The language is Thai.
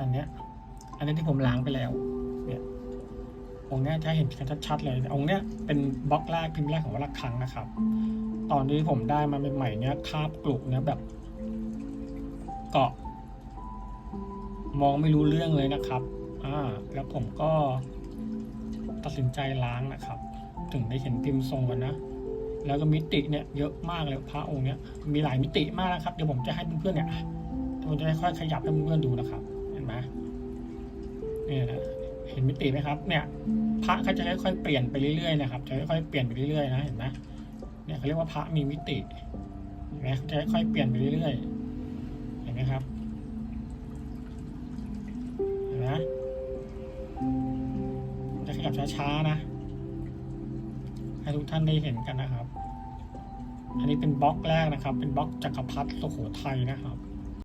อันเนี้ย อันนี้ที่ผมล้างไปแล้ว เนี่ยองค์เนี้ยจะเห็นกันชัดๆเลย องค์เนี้ยเป็นบล็อกแรกพิมพ์แรกของวัลคังนะครับ ตอนที่ผมได้มาใหม่ๆเนี้ยคาบกลุกเนี้ยแบบ เกาะ มองไม่รู้เรื่องเลยนะครับ อ่า แล้วผมก็ตัดสินใจล้างนะครับ ถึงได้เห็นพิมพ์ทรงกันนะแล้วก็มิติเนี่ยเยอะมากเลยพระองค์เนี้ยมีหลายมิติมากนะครับ เดี๋ยวผมจะให้เพื่อนๆเนี่ย ผมจะค่อยขยับให้เพื่อนดูนะครับ เห็นไหมเนี่ยนะเห็นมิติไหมครับ เนี่ยพระเขาจะค่อยๆเปลี่ยนไปเรื่อยๆนะครับ จะค่อยๆเปลี่ยนไปเรื่อยๆนะ เห็นไหมเนี่ยเขาเรียกว่าพระมีมิติเห็นไหมจะค่อยๆเปลี่ยนไปเรื่อยๆ เห็นไหมครับ เห็นไหมจะขยับช้าๆนะ ให้ทุกท่านได้เห็นกันนะครับ อันนี้เป็นบล็อกแรกนะครับ เป็นบล็อกจักรพรรดิสุโขทัยนะครับ